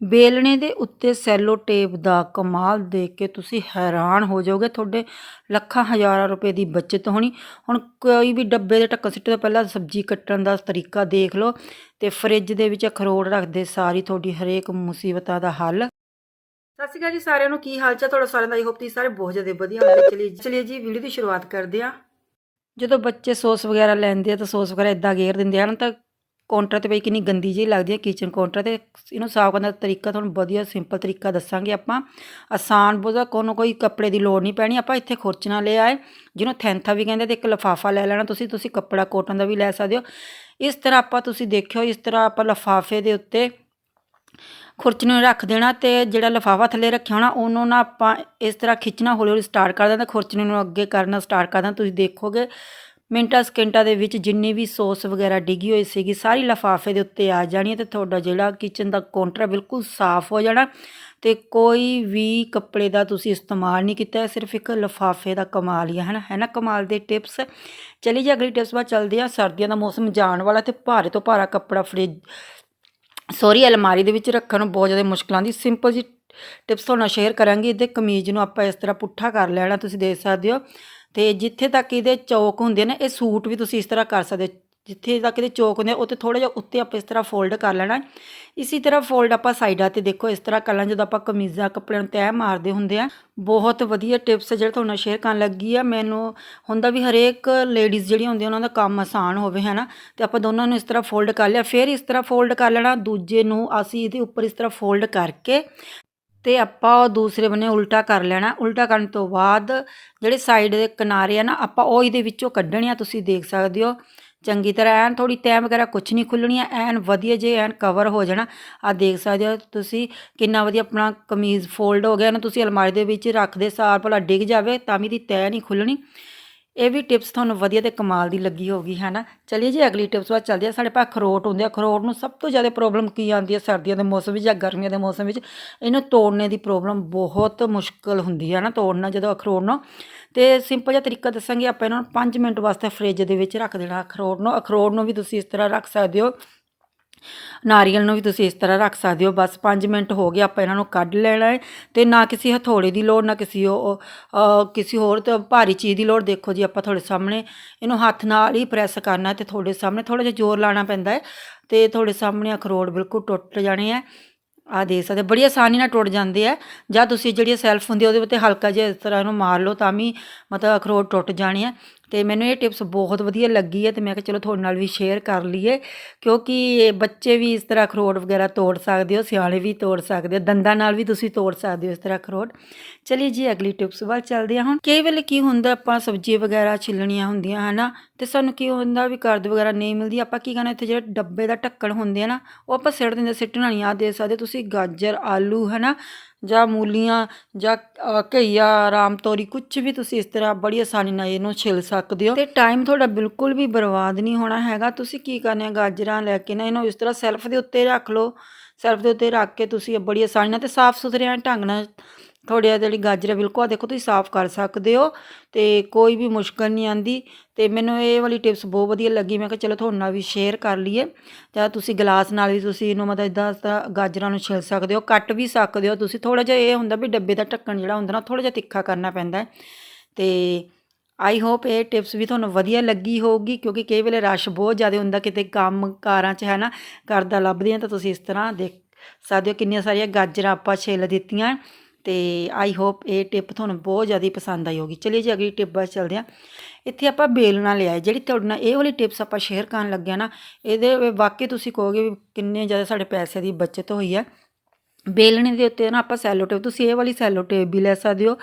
ਬੇਲਣੇ ਦੇ ਉੱਤੇ Cello tape ਦਾ ਕਮਾਲ ਦੇਖ ਕੇ ਤੁਸੀਂ ਹੈਰਾਨ ਹੋ ਜਾਓਗੇ। ਤੁਹਾਡੇ ਲੱਖਾਂ ਹਜ਼ਾਰਾਂ ਰੁਪਏ ਦੀ ਬਚਤ ਹੋਣੀ। ਹੁਣ ਕੋਈ ਵੀ ਡੱਬੇ ਦੇ ਢੱਕਣ ਸਿੱਟੇ ਤੋਂ ਪਹਿਲਾਂ ਸਬਜ਼ੀ ਕੱਟਣ ਦਾ ਤਰੀਕਾ ਦੇਖ ਲਓ ਤੇ ਫ੍ਰਿਜ ਦੇ ਵਿੱਚ ਅਖਰੋਟ ਰੱਖਦੇ ਸਾਰੀ ਤੁਹਾਡੀ ਹਰੇਕ ਮੁਸੀਬਤਾਂ ਦਾ ਹੱਲ। ਸਤਿ ਸ਼੍ਰੀ ਅਕਾਲ ਜੀ ਸਾਰਿਆਂ ਨੂੰ, ਕੀ ਹਾਲ ਚਾਲ ਤੁਹਾਡਾ ਸਾਰਿਆਂ ਦਾ? ਆਈ ਹੋਪ ਤੁਸੀਂ ਸਾਰੇ ਬਹੁਤ ਜ਼ਿਆਦਾ ਵਧੀਆ ਹੋਣਗੇ ਚਲਿਏ ਚਲਿਏ ਜੀ ਵੀਡੀਓ ਦੀ ਸ਼ੁਰੂਆਤ ਕਰਦੇ ਆ ਜਦੋਂ ਬੱਚੇ ਸੌਸ ਵਗੈਰਾ ਲੈਂਦੇ ਆ ਤਾਂ ਸੌਸ ਵਗੈਰਾ ਇਦਾਂ ਗੇਰ ਦਿੰਦੇ ਹਨ ਤਾਂ ਕਾਊਂਟਰ ਤੇ ਬਈ ਕਿੰਨੀ ਗੰਦੀ ਜਿਹੀ ਲੱਗਦੀ ਹੈ ਕਿਚਨ ਕਾਊਂਟਰ ਤੇ। ਇਹਨੂੰ ਸਾਫ਼ ਕਰਨ ਦਾ ਤਰੀਕਾ ਤੁਹਾਨੂੰ ਵਧੀਆ ਸਿੰਪਲ ਤਰੀਕਾ ਦੱਸਾਂਗੇ ਆਪਾਂ। ਆਸਾਨ ਬੋਝਾ কোনো ਕੋਈ ਕੱਪੜੇ ਦੀ ਲੋੜ ਨਹੀਂ ਪੈਣੀ, ਆਪਾਂ ਇੱਥੇ ਖੁਰਚਣਾ ਲਿਆ ਆਏ, ਜਿਹਨੂੰ ਥੈਂਥਾ ਵੀ ਕਹਿੰਦੇ ਤੇ ਇੱਕ ਲਫਾਫਾ ਲੈ ਲੈਣਾ ਤੁਸੀਂ ਤੁਸੀਂ ਕੱਪੜਾ ਕੋਟਨ ਦਾ ਵੀ ਲੈ ਸਕਦੇ ਹੋ। ਇਸ ਤਰ੍ਹਾਂ ਆਪਾਂ ਤੁਸੀਂ ਦੇਖਿਓ, ਇਸ ਤਰ੍ਹਾਂ ਆਪਾਂ ਲਫਾਫੇ ਦੇ ਉੱਤੇ ਖੁਰਚਣੇ ਨੂੰ ਰੱਖ ਦੇਣਾ ਤੇ ਜਿਹੜਾ ਲਫਾਫਾ ਥੱਲੇ ਰੱਖਿਆ ਹੋਣਾ, ਉਹਨੂੰ ਨਾ ਆਪਾਂ ਇਸ ਤਰ੍ਹਾਂ ਖਿੱਚਣਾ ਹੌਲੀ ਹੌਲੀ ਸਟਾਰਟ ਕਰ ਦੇਣਾ, ਖੁਰਚਣੇ ਨੂੰ ਅੱਗੇ ਕਰਨਾ ਸਟਾਰਟ ਕਰ ਦੇਣਾ, ਤੁਸੀਂ ਦੇਖੋਗੇ। ਮਿੰਟਾਂ ਸਕਿੰਟਾਂ ਦੇ ਵਿੱਚ ਜਿੰਨੀ ਵੀ ਸੌਸ ਵਗੈਰਾ ਡਿੱਗੀ ਹੋਈ ਸੀਗੀ, ਸਾਰੀ ਲਫਾਫੇ ਦੇ ਉੱਤੇ ਆ ਜਾਣੀ ਹੈ ਤੇ ਤੁਹਾਡਾ ਜਿਹੜਾ ਕਿਚਨ ਦਾ ਕਾਊਂਟਰ ਹੈ ਬਿਲਕੁਲ ਸਾਫ਼ ਹੋ ਜਾਣਾ ਤੇ ਕੋਈ ਵੀ ਕੱਪੜੇ ਦਾ ਤੁਸੀਂ ਇਸਤੇਮਾਲ ਨਹੀਂ ਕੀਤਾ ਸਿਰਫ ਇੱਕ ਲਫਾਫੇ ਦਾ ਕਮਾਲ ਹੀ ਹੈ ਨਾ ਹੈ ਨਾ ਕਮਾਲ ਦੇ ਟਿਪਸ ਚਲੀ ਜੀ ਅਗਲੀ ਟਿਪਸ ਬਾਅਦ ਚੱਲਦੇ ਆ ਸਰਦੀਆਂ ਦਾ ਮੌਸਮ ਜਾਣ ਵਾਲਾ ਤੇ ਭਾਰੇ ਤੋਂ ਭਾਰਾ ਕੱਪੜਾ ਫ੍ਰਿਜ ਸੋਰੀ ਅਲਮਾਰੀ ਦੇ ਵਿੱਚ ਰੱਖਣ ਨੂੰ ਬਹੁਤ ਜ਼ਿਆਦਾ ਮੁਸ਼ਕਲਾਂ ਦੀ। ਸਿੰਪਲ ਜੀ ਟਿਪਸ ਤੁਹਾਨੂੰ ਸ਼ੇਅਰ ਕਰਾਂਗੀ। ਇਹਦੇ ਕਮੀਜ਼ ਨੂੰ ਆਪਾਂ ਇਸ ਤਰ੍ਹਾਂ ਪੁੱਠਾ ਕਰ ਲੈਣਾ, ਤੁਸੀਂ ਦੇਖ ਸਕਦੇ ਹੋ। ਤੇ ਜਿੱਥੇ ਤੱਕ ਇਹਦੇ ਚੌਕ ਹੁੰਦੇ ਨੇ, ਇਹ ਸੂਟ ਵੀ ਤੁਸੀਂ ਇਸ ਤਰ੍ਹਾਂ ਕਰ ਸਕਦੇ ਜਿੱਥੇ ਤੱਕ ਇਹਦੇ ਚੌਕ ਹੁੰਦੇ ਆ ਉੱਥੇ ਥੋੜਾ ਜਿਹਾ ਉੱਤੇ ਆਪਾਂ ਇਸ ਤਰ੍ਹਾਂ ਫੋਲਡ ਕਰ ਲੈਣਾ। ਇਸੇ ਤਰ੍ਹਾਂ ਫੋਲਡ ਆਪਾਂ ਸਾਈਡਾਂ ਤੇ ਦੇਖੋ, ਇਸ ਤਰ੍ਹਾਂ ਕਰ ਲੈਣਾ, ਜਦੋਂ ਆਪਾਂ ਕਮੀਜ਼ਾਂ, ਕੱਪੜਿਆਂ ਨੂੰ ਤੈਅ ਮਾਰਦੇ ਹੁੰਦੇ ਆ। ਬਹੁਤ ਵਧੀਆ ਟਿਪਸ ਜਿਹੜਾ ਤੁਹਾਨੂੰ ਸ਼ੇਅਰ ਕਰਨ ਲੱਗੀ ਆ। ਮੈਨੂੰ ਹੁੰਦਾ ਵੀ ਹਰੇਕ ਲੇਡੀਜ਼ ਜਿਹੜੀਆਂ ਹੁੰਦੀਆਂ, ਉਹਨਾਂ ਦਾ ਕੰਮ ਆਸਾਨ ਹੋਵੇ ਹੈ ਨਾ ਤੇ ਆਪਾਂ ਦੋਨਾਂ ਨੂੰ ਇਸ ਤਰ੍ਹਾਂ ਫੋਲਡ ਕਰ ਲਿਆ। ਫਿਰ ਇਸ ਤਰ੍ਹਾਂ ਫੋਲਡ ਕਰ ਲੈਣਾ, ਦੂਜੇ ਨੂੰ ਅਸੀਂ ਇਹਦੇ ਉੱਪਰ ਇਸ ਤਰ੍ਹਾਂ ਫੋਲਡ ਕਰਕੇ ਅਤੇ ਆਪਾਂ ਉਹ ਦੂਸਰੇ ਬੰਨੇ ਉਲਟਾ ਕਰ ਲੈਣਾ। ਉਲਟਾ ਕਰਨ ਤੋਂ ਬਾਅਦ ਜਿਹੜੇ ਸਾਈਡ ਦੇ ਕਿਨਾਰੇ ਆ ਨਾ, ਆਪਾਂ ਉਹ ਇਹਦੇ ਵਿੱਚੋਂ ਕੱਢਣੇ ਆ, ਤੁਸੀਂ ਦੇਖ ਸਕਦੇ ਹੋ। ਚੰਗੀ ਤਰ੍ਹਾਂ ਐਨ ਥੋੜੀ ਤੈਅ ਵਗੈਰਾ ਕੁਝ ਨਹੀਂ ਖੁੱਲਣੀ ਐਨ ਵਧੀਆ ਜੇ ਐਨ ਕਵਰ ਹੋ ਜਾਣਾ। ਆ ਦੇਖ ਸਕਦੇ ਹੋ ਤੁਸੀਂ ਕਿੰਨਾ ਵਧੀਆ ਆਪਣਾ ਕਮੀਜ਼ ਫੋਲਡ ਹੋ ਗਿਆ ਇਹਨੂੰ ਤੁਸੀਂ ਅਲਮਾਰੀ ਦੇ ਵਿੱਚ ਰੱਖਦੇ ਸਾਰ ਭਲਾ ਡਿੱਗ ਜਾਵੇ, ਤਾਂ ਵੀ ਦੀ ਤੈਅ ਨਹੀਂ ਖੁੱਲਣੀ ਇਹ ਵੀ ਟਿਪਸ ਤੁਹਾਨੂੰ ਵਧੀਆ ਤੇ ਕਮਾਲ ਦੀ ਲੱਗੀ ਹੋਗੀ ਹੈ ਨਾ ਚਲਿਏ ਜੀ, ਅਗਲੀ ਟਿਪਸ ਬਾਅਦ ਚੱਲਦੇ ਆ ਸਾਡੇ ਪਾਸ ਅਖਰੋਟ ਹੁੰਦੇ ਆ। ਅਖਰੋਟ ਨੂੰ ਸਭ ਤੋਂ ਜ਼ਿਆਦਾ ਪ੍ਰੋਬਲਮ ਕੀ ਆਉਂਦੀ ਹੈ ਸਰਦੀਆਂ ਦੇ ਮੌਸਮ ਵਿੱਚ ਜਾਂ ਗਰਮੀਆਂ ਦੇ ਮੌਸਮ ਵਿੱਚ? ਇਹਨੂੰ ਤੋੜਨੇ ਦੀ ਪ੍ਰੋਬਲਮ ਬਹੁਤ ਮੁਸ਼ਕਲ ਹੁੰਦੀ ਹੈ ਨਾ ਤੋੜਨਾ ਜਦੋਂ ਅਖਰੋਟ ਨੂੰ। ਤੇ ਸਿੰਪਲ ਜਿਹਾ ਤਰੀਕਾ ਦੱਸਾਂਗੇ ਆਪਾਂ ਇਹਨਾਂ ਨੂੰ। 5 ਮਿੰਟ ਵਾਸਤੇ ਫ੍ਰਿਜ ਦੇ ਵਿੱਚ ਰੱਖ ਦੇਣਾ ਅਖਰੋਟ ਨੂੰ। ਅਖਰੋਟ ਨੂੰ ਵੀ ਤੁਸੀਂ ਇਸ ਤਰ੍ਹਾਂ ਰੱਖ ਸਕਦੇ ਹੋ। ਨਾਰੀਅਲ ਨੂੰ ਵੀ ਤੁਸੀਂ ਇਸ ਤਰ੍ਹਾਂ ਰੱਖ ਸਕਦੇ ਹੋ। ਬਸ 5 ਮਿੰਟ ਹੋ ਗਏ, ਆਪਾਂ ਇਹਨਾਂ ਨੂੰ ਕੱਢ ਲੈਣਾ ਹੈ ਤੇ ਨਾ ਕਿਸੇ ਹਥੌੜੇ ਦੀ ਲੋੜ, ਨਾ ਕਿਸੇ ਉਹ ਕਿਸੇ ਹੋਰ ਭਾਰੀ ਚੀਜ਼ ਦੀ ਲੋੜ। ਦੇਖੋ ਜੀ, ਆਪਾਂ ਤੁਹਾਡੇ ਸਾਹਮਣੇ ਇਹਨੂੰ ਹੱਥ ਨਾਲ ਹੀ ਪ੍ਰੈਸ ਕਰਨਾ ਤੇ ਤੁਹਾਡੇ ਸਾਹਮਣੇ ਥੋੜਾ ਜਿਹਾ ਜ਼ੋਰ ਲਾਣਾ ਪੈਂਦਾ ਹੈ ਤੇ ਤੁਹਾਡੇ ਸਾਹਮਣੇ ਅਖਰੋਟ ਬਿਲਕੁਲ ਟੁੱਟ ਜਾਣੇ ਆ। ਆ ਦੇਖ ਸਕਦੇ ਬੜੀ ਆਸਾਨੀ ਨਾਲ ਟੁੱਟ ਜਾਂਦੇ ਆ। ਜਾਂ ਤੁਸੀਂ ਜਿਹੜੀ ਸੈਲਫ ਹੁੰਦੀ ਉਹਦੇ ਉੱਤੇ ਹਲਕਾ ਜਿਹਾ ਇਸ ਤਰ੍ਹਾਂ ਇਹਨੂੰ ਮਾਰ ਲਓ ਤਾਂ ਵੀ ਮਤਲਬ ਅਖਰੋਟ ਟੁੱਟ ਜਾਣੇ ਆ। ਤੇ ਮੈਨੂੰ ਇਹ ਟਿਪਸ ਬਹੁਤ ਵਧੀਆ ਲੱਗੀ ਹੈ ਤੇ ਮੈਂ ਕਿਹਾ ਚਲੋ ਤੁਹਾਡੇ ਨਾਲ ਵੀ ਸ਼ੇਅਰ ਕਰ ਲਈਏ, ਕਿਉਂਕਿ ਬੱਚੇ ਵੀ ਇਸ ਤਰ੍ਹਾਂ ਅਖਰੋਟ ਵਗੈਰਾ ਤੋੜ ਸਕਦੇ ਹੋ, ਸਿਆਣੇ ਵੀ ਤੋੜ ਸਕਦੇ ਹੋ, ਦੰਦਾਂ ਨਾਲ ਵੀ ਤੁਸੀਂ ਤੋੜ ਸਕਦੇ ਹੋ ਇਸ ਤਰ੍ਹਾਂ ਅਖਰੋਟ। ਚਲਿਏ ਜੀ ਅਗਲੀ ਟਿਪਸ ਵੱਲ ਚੱਲਦੇ ਹਾਂ ਹੁਣ। ਕਈ ਵੇਲੇ ਕੀ ਹੁੰਦਾ, ਆਪਾਂ ਸਬਜ਼ੀ ਵਗੈਰਾ ਛਿੱਲਣੀਆਂ ਹੁੰਦੀਆਂ, ਹਨਾ? ਤੇ ਸਾਨੂੰ ਕੀ ਹੁੰਦਾ ਵੀ ਕਰਦ ਵਗੈਰਾ ਨਹੀਂ ਮਿਲਦੀ। ਆਪਾਂ ਕੀ ਕਰਨਾ ਇੱਥੇ ਜਿਹੜੇ ਡੱਬੇ ਦਾ ਢੱਕਣ ਹੁੰਦੇ ਆ ਨਾ, ਉਹ ਆਪਾਂ ਸਿੱਟ ਦਿੰਦੇ ਸਿੱਟਣਾ ਨਹੀਂ ਆ ਦੇ ਸਕਦੇ ਤੁਸੀਂ, ਗਾਜਰ, ਆਲੂ ਹੈ ਨਾ ਜਾਂ ਮੂਲੀਆਂ, ਜਾਂ ਘਈਆ ਰਾਮ ਤੋਰੀ ਕੁਝ ਵੀ ਤੁਸੀਂ ਇਸ ਤਰ੍ਹਾਂ ਬੜੀ ਆਸਾਨੀ ਨਾਲ ਇਹਨੂੰ ਛਿੱਲ ਸਕਦੇ ਹੋ। ਤੇ ਟਾਈਮ ਤੁਹਾਡਾ ਬਿਲਕੁਲ ਵੀ ਬਰਬਾਦ ਨਹੀਂ ਹੋਣਾ ਹੈਗਾ। ਤੁਸੀਂ ਕੀ ਕਰਨਾ ਹੈ ਗਾਜਰਾਂ ਲੈ ਕੇ ਨਾ ਇਹਨੂੰ ਇਸ ਤਰ੍ਹਾਂ ਸੈਲਫ ਦੇ ਉੱਤੇ ਰੱਖ ਲਓ। ਸੈਲਫ ਦੇ ਉੱਤੇ ਰੱਖ ਕੇ ਤੁਸੀਂ ਬੜੀ ਆਸਾਨੀ ਨਾਲ ਤੇ ਸਾਫ਼ ਸੁਥਰੇ ਢੰਗ ਨਾਲ ਤੁਹਾਡੇ ਜਿਹੜੀ ਗਾਜਰ ਹੈ ਬਿਲਕੁਲ ਆਹ ਦੇਖੋ ਤੁਸੀਂ ਸਾਫ਼ ਕਰ ਸਕਦੇ ਹੋ ਤੇ ਕੋਈ ਵੀ ਮੁਸ਼ਕਲ ਨਹੀਂ ਆਂਦੀ ਤੇ ਮੈਨੂੰ ਇਹ ਵਾਲੀ ਟਿਪਸ ਬਹੁਤ ਵਧੀਆ ਲੱਗੀ, ਮੈਂ ਕਿਹਾ ਚਲੋ ਤੁਹਾਡੇ ਨਾਲ ਵੀ ਸ਼ੇਅਰ ਕਰ ਲਈਏ ਜਾਂ ਤੁਸੀਂ ਗਲਾਸ ਨਾਲ ਵੀ ਤੁਸੀਂ ਇਹਨੂੰ ਮਤਲਬ ਇਦਾਂ ਗਾਜਰਾਂ ਨੂੰ ਛਿੱਲ ਸਕਦੇ ਹੋ, ਕੱਟ ਵੀ ਸਕਦੇ ਹੋ ਤੁਸੀਂ ਥੋੜਾ ਜਿਹਾ ਇਹ ਹੁੰਦਾ ਵੀ ਡੱਬੇ ਦਾ ਢੱਕਣ ਜਿਹੜਾ ਹੁੰਦਾ ਨਾ ਥੋੜਾ ਜਿਹਾ ਤਿੱਖਾ ਕਰਨਾ ਪੈਂਦਾ ਹੈ ਤੇ ਆਈ ਹੋਪ ਇਹ ਟਿਪਸ ਵੀ ਤੁਹਾਨੂੰ ਵਧੀਆ ਲੱਗੀ ਹੋਊਗੀ ਕਿਉਂਕਿ ਕਈ ਵੇਲੇ ਰਸ਼ ਬਹੁਤ ਜ਼ਿਆਦਾ ਹੁੰਦਾ, ਕਿਤੇ ਕੰਮ ਕਾਰਾਂ 'ਚ ਹੈ ਨਾ ਕਰਦਾ ਲੱਭਦੇ ਆ ਤਾਂ ਤੁਸੀਂ ਇਸ ਤਰ੍ਹਾਂ ਦੇਖ ਸਕਦੇ ਹੋ ਕਿੰਨੀਆਂ ਸਾਰੀਆਂ ਗਾਜਰਾਂ ਆਪਾਂ ਛਿੱਲ ਦਿੱਤੀਆਂ। ਤੇ ਆਈ ਹੋਪ ਇਹ ਟਿਪ ਤੁਹਾਨੂੰ ਬਹੁਤ ਜ਼ਿਆਦਾ ਪਸੰਦ ਆਈ ਹੋਗੀ ਚਲਿਏ ਜੀ ਅਗਲੀ ਟਿਪ ਵੱਲ ਚੱਲਦੇ ਹਾਂ। ਇੱਥੇ ਆਪਾਂ ਬੇਲਣਾ ਲਿਆ ਜਿਹੜੀ ਤੁਹਾਡੇ ਨਾਲ ਇਹ ਵਾਲੀ ਟਿਪਸ ਆਪਾਂ ਸ਼ੇਅਰ ਕਰਨ ਲੱਗਿਆ ਨਾ, ਇਹਦੇ ਵਾਕਈ ਤੁਸੀਂ ਕਹੋਗੇ ਵੀ ਕਿੰਨੇ ਜ਼ਿਆਦਾ ਸਾਡੇ ਪੈਸੇ ਦੀ ਬਚਤ ਹੋਈ ਹੈ। ਬੇਲਣੇ ਦੇ ਉੱਤੇ ਨਾ ਆਪਾਂ ਸੈਲੋ ਟੇਪ, ਤੁਸੀਂ ਇਹ ਵਾਲੀ ਸੈਲੋ ਟੇਪ ਵੀ ਲੈ ਸਕਦੇ ਹੋ।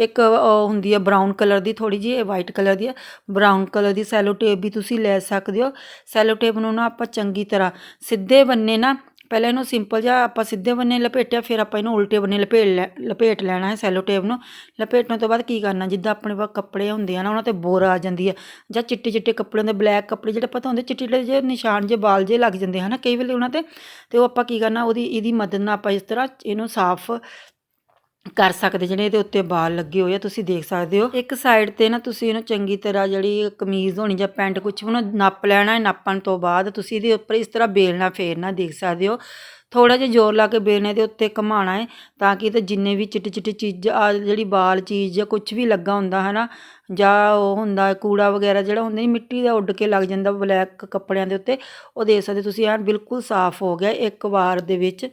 ਇੱਕ ਹੁੰਦੀ ਹੈ ਬਰਾਊਨ ਕਲਰ ਦੀ ਥੋੜੀ ਜਿਹੀ ਵਾਈਟ ਕਲਰ ਦੀ ਹੈ। ਬਰਾਊਨ ਕਲਰ ਦੀ ਸੈਲੋ ਟੇਪ ਵੀ ਤੁਸੀਂ ਲੈ ਸਕਦੇ ਹੋ। ਸੈਲੋ ਟੇਪ ਨੂੰ ਨਾ ਆਪਾਂ ਚੰਗੀ ਤਰ੍ਹਾਂ ਸਿੱਧੇ ਬੰਨੇ ਨਾ ਪਹਿਲਾਂ ਇਹਨੂੰ ਸਿੰਪਲ ਜਿਹਾ ਆਪਾਂ ਸਿੱਧੇ ਬੰਨੇ ਲਪੇਟਿਆ, ਫਿਰ ਆਪਾਂ ਇਹਨੂੰ ਉਲਟੇ ਬੰਨੇ ਲਪੇਟ ਲੈ, ਲਪੇਟ ਲੈਣਾ ਹੈ ਸੈਲੋ ਟੇਪ ਨੂੰ। ਲਪੇਟਣ ਤੋਂ ਬਾਅਦ ਕੀ ਕਰਨਾ, ਜਿੱਦਾਂ ਆਪਣੇ ਕੋਲ ਕੱਪੜੇ ਹੁੰਦੇ ਆ ਨਾ, ਉਹਨਾਂ ਤੇ ਬੋਰ ਆ ਜਾਂਦੀ ਹੈ ਜਾਂ ਚਿੱਟੇ ਚਿੱਟੇ ਕੱਪੜੇ ਹੁੰਦੇ ਬਲੈਕ ਕੱਪੜੇ ਜਿਹੜੇ ਪਤਾ ਹੁੰਦੇ ਚਿੱਟੇ ਚਿੱਟੇ ਜਿਹੇ ਨਿਸ਼ਾਨ ਜੇ ਬਾਲ ਜੇ ਲੱਗ ਜਾਂਦੇ ਹਨ ਕਈ ਵੇਲੇ ਉਹਨਾਂ ਤੇ ਤੇ ਉਹ ਆਪਾਂ ਕੀ ਕਰਨਾ, ਉਹਦੀ, ਇਹਦੀ ਮਦਦ ਨਾਲ ਆਪਾਂ ਇਸ ਤਰ੍ਹਾਂ ਇਹਨੂੰ ਸਾਫ਼ ਕਰ ਸਕਦੇ ਜਿਹੜੇ ਇਹਦੇ ਉੱਤੇ ਬਾਲ ਲੱਗੇ ਹੋਏ ਆ, ਤੁਸੀਂ ਦੇਖ ਸਕਦੇ ਹੋ। ਇੱਕ ਸਾਈਡ ਤੇ ਨਾ ਤੁਸੀਂ ਇਹਨੂੰ ਚੰਗੀ ਤਰ੍ਹਾਂ ਜਿਹੜੀ ਕਮੀਜ਼ ਹੋਣੀ ਜਾਂ ਪੈਂਟ ਕੁਝ ਉਹਨੂੰ ਨੱਪ ਲੈਣਾ ਹੈ, ਨੱਪਣ ਤੋਂ ਬਾਅਦ ਤੁਸੀਂ ਇਹਦੇ ਉੱਪਰ ਇਸ ਤਰ੍ਹਾਂ ਬੇਲਣਾ ਫੇਰਨਾ ਦੇਖ ਸਕਦੇ ਹੋ। ਥੋੜਾ ਜਿਹਾ ਜ਼ੋਰ ਲਾ ਕੇ ਬੇਲਣੇ ਦੇ ਉੱਤੇ ਘੁਮਾਉਣਾ ਹੈ ਤਾਂ ਕਿ ਤੇ ਜਿੰਨੇ ਵੀ ਚਿੱਟੀ ਚਿੱਟੀ ਚੀਜ਼, ਆ ਜਿਹੜੀ ਬਾਲ ਚੀਜ਼ ਜਾਂ ਕੁਝ ਵੀ ਲੱਗਾ ਹੁੰਦਾ ਹੈ ਨਾ, ਜਾਂ ਉਹ ਹੁੰਦਾ ਕੂੜਾ ਵਗੈਰਾ ਜਿਹੜਾ ਹੁੰਦਾ ਨਹੀਂ, ਮਿੱਟੀ ਦਾ ਉੱਡ ਕੇ ਲੱਗ ਜਾਂਦਾ ਬਲੈਕ ਕੱਪੜਿਆਂ ਦੇ ਉੱਤੇ, ਉਹ ਦੇਖ ਸਕਦੇ ਤੁਸੀਂ ਐਨ ਬਿਲਕੁਲ ਸਾਫ਼ ਹੋ ਗਿਆ ਇੱਕ ਵਾਰ ਦੇ ਵਿੱਚ।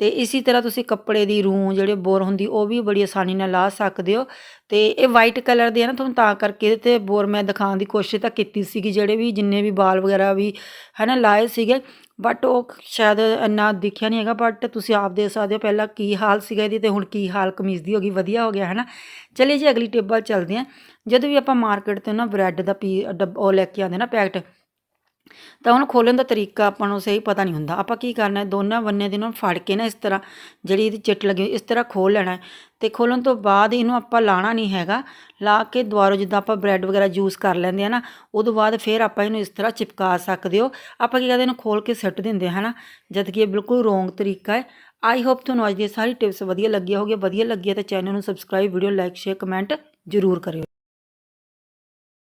ਤੇ ਇਸੇ ਤਰ੍ਹਾਂ ਤੁਸੀਂ ਕੱਪੜੇ ਦੀ ਰੂੰ ਜਿਹੜੇ ਬੋਰ ਹੁੰਦੀ, ਉਹ ਵੀ ਬੜੀ ਆਸਾਨੀ ਨਾਲ ਲਾ ਸਕਦੇ ਹੋ। ਤੇ ਇਹ ਵਾਈਟ ਕਲਰ ਦੇ ਆ ਨਾ, ਤੁਹਾਨੂੰ ਤਾਂ ਕਰਕੇ ਇਹਦੇ ਤੇ ਬੋਰ ਮੈਂ ਦਿਖਾਉਣ ਦੀ ਕੋਸ਼ਿਸ਼ ਤਾਂ ਕੀਤੀ ਸੀਗੀ, ਜਿਹੜੇ ਵੀ ਜਿੰਨੇ ਵੀ ਬਾਲ ਵਗੈਰਾ ਵੀ ਹੈ ਨਾ ਲਾਏ ਸੀਗੇ। ਬਟ ਉਹ ਸ਼ਾਇਦ ਇੰਨਾ ਦਿਖਿਆ ਨਹੀਂ ਹੈਗਾ ਬਟ ਤੁਸੀਂ ਆਪ ਦੇਖ ਸਕਦੇ ਹੋ ਪਹਿਲਾਂ ਕੀ ਹਾਲ ਸੀਗਾ ਇਹਦੀ ਤੇ ਹੁਣ ਕੀ ਹਾਲ ਕਮੀਜ਼ ਦੀ ਹੋ ਗਈ, ਵਧੀਆ ਹੋ ਗਿਆ ਹੈ ਨਾ ਚਲਿਏ ਜੀ ਅਗਲੀ ਟੇਬਲ ਚੱਲਦੇ ਹਾਂ। ਜਦੋਂ ਵੀ ਆਪਾਂ ਮਾਰਕੀਟ ਤੋਂ ਨਾ ਬ੍ਰੈਡ ਦਾ ਪੀ, ਡੱਬ ਉਹ ਲੈ ਕੇ ਆਉਂਦੇ ਨਾ ਪੈਕਟ ਤਾਂ ਉਹਨੂੰ ਖੋਲਣ ਦਾ ਤਰੀਕਾ ਆਪਾਂ ਨੂੰ ਸਹੀ ਪਤਾ ਨਹੀਂ ਹੁੰਦਾ। ਆਪਾਂ ਕੀ ਕਰਨਾ ਦੋਨਾਂ ਬੰਨੇ ਦੇ ਨੂੰ ਫੜ ਕੇ ਨਾ ਇਸ ਤਰ੍ਹਾਂ ਜਿਹੜੀ ਇਹਦੀ ਚਿੱਟ ਲੱਗੀ ਹੋਈ, ਇਸ ਤਰ੍ਹਾਂ ਖੋਲ੍ਹ ਲੈਣਾ ਹੈ। ਤੇ ਖੋਲ੍ਹਣ ਤੋਂ ਬਾਅਦ ਇਹਨੂੰ ਆਪਾਂ ਲਾਣਾ ਨਹੀਂ ਹੈਗਾ। ਲਾ ਕੇ ਦੁਬਾਰਾ ਜਿੱਦਾਂ ਆਪਾਂ ਬ੍ਰੈਡ ਵਗੈਰਾ ਯੂਜ਼ ਕਰ ਲੈਂਦੇ ਆ ਨਾ ਉਦੋਂ ਬਾਅਦ ਫਿਰ ਆਪਾਂ ਇਹਨੂੰ ਇਸ ਤਰ੍ਹਾਂ ਚਿਪਕਾ ਸਕਦੇ ਹੋ। ਆਪਾਂ ਕੀ ਕਰਦੇ ਇਹਨੂੰ ਖੋਲ੍ਹ ਕੇ ਸਿੱਟ ਦਿੰਦੇ ਹਾਂ ਹਨਾ? ਜਦ ਕਿ ਇਹ ਬਿਲਕੁਲ ਰੋਂਗ ਤਰੀਕਾ ਹੈ। ਆਈ ਹੋਪ ਤੁਹਾਨੂੰ ਅੱਜ ਦੀ ਸਾਰੀ ਟਿਪਸ ਵਧੀਆ ਲੱਗੀਆਂ ਹੋਗੀਆਂ ਵਧੀਆ ਲੱਗੀਆਂ ਤਾਂ ਚੈਨਲ ਨੂੰ subscribe video like share comment ਜ਼ਰੂਰ ਕਰਿਓ।